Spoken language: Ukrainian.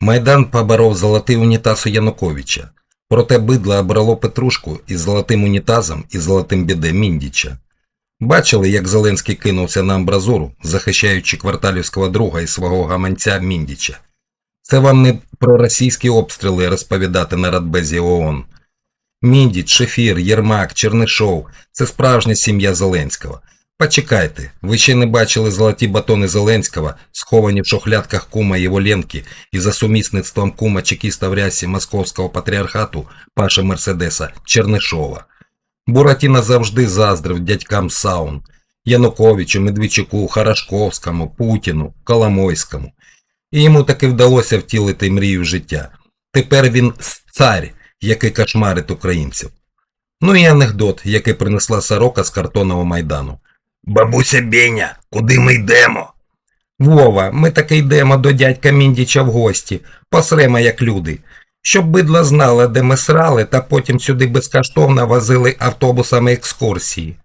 Майдан поборов золотий унітаз у Януковича. Проте бидло обрало Петрушку із золотим унітазом і золотим біде Міндіча. Бачили, як Зеленський кинувся на амбразуру, захищаючи кварталівського друга і свого гаманця Міндіча. Це вам не про російські обстріли розповідати на Радбезі ООН. Міндіч, Шефір, Єрмак, Чернишов – це справжня сім'я Зеленського. Почекайте, ви ще не бачили золоті батони Зеленського, сховані в шохлядках кума Єволенки і за сумісництвом кума чекіста в рясі Московського патріархату Паша Мерседеса Чернишова. Буратіна завжди заздрив дядькам Саун, Януковичу, Медведчуку, Харашковському, Путіну, Коломойському. І йому таки вдалося втілити мрію життя. Тепер він цар, який кошмарить українців. Ну і анекдот, який принесла сорока з картонного майдану. Бабуся Беня, куди ми йдемо? Вова, ми таки йдемо до дядька Міндіча в гості, посремо як люди. Щоб бидла знала, де ми срали, та потім сюди безкоштовно возили автобусами екскурсії.